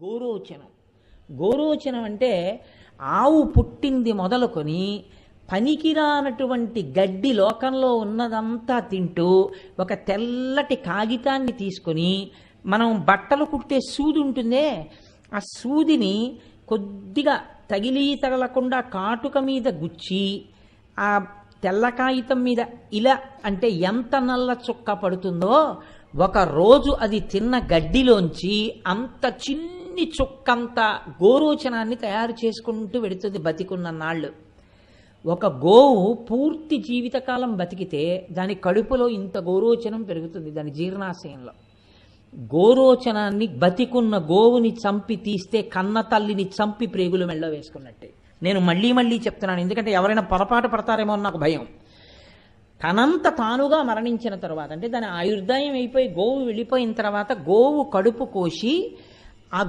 గోరోచనం. గోరోచనం అంటే ఆవు పుట్టింది మొదలుకొని పనికిరానటువంటి గడ్డి లోకంలో ఉన్నదంతా తింటూ ఒక తెల్లటి కాగితాన్ని తీసుకొని మనం బట్టలు కుట్టే సూది ఉంటుందే ఆ సూదిని కొద్దిగా తగిలి తగలకుండా కాటుక మీద గుచ్చి ఆ తెల్ల కాగితం మీద ఇలా అంటే ఎంత నల్ల చుక్క పడుతుందో ఒక రోజు అది తిన్న గడ్డిలోంచి అంత చిన్న చుక్కంత గోరోచనాన్ని తయారు చేసుకుంటూ వెడుతుంది బతికున్న నాళ్ళు. ఒక గోవు పూర్తి జీవితకాలం బతికితే దాని కడుపులో ఇంత గోరోచనం పెరుగుతుంది దాని జీర్ణాశయంలో. గోరోచనాన్ని బతికున్న గోవుని చంపి తీస్తే కన్న తల్లిని చంపి ప్రేగులు మెళ్ళ వేసుకున్నట్టే. నేను మళ్ళీ మళ్ళీ చెప్తున్నాను ఎందుకంటే ఎవరైనా పొరపాటు పడతారేమో అని నాకు భయం. తనంత తానుగా మరణించిన తర్వాత అంటే దాని ఆయుర్దాయం అయిపోయి గోవు వెళ్ళిపోయిన తర్వాత గోవు కడుపు కోసి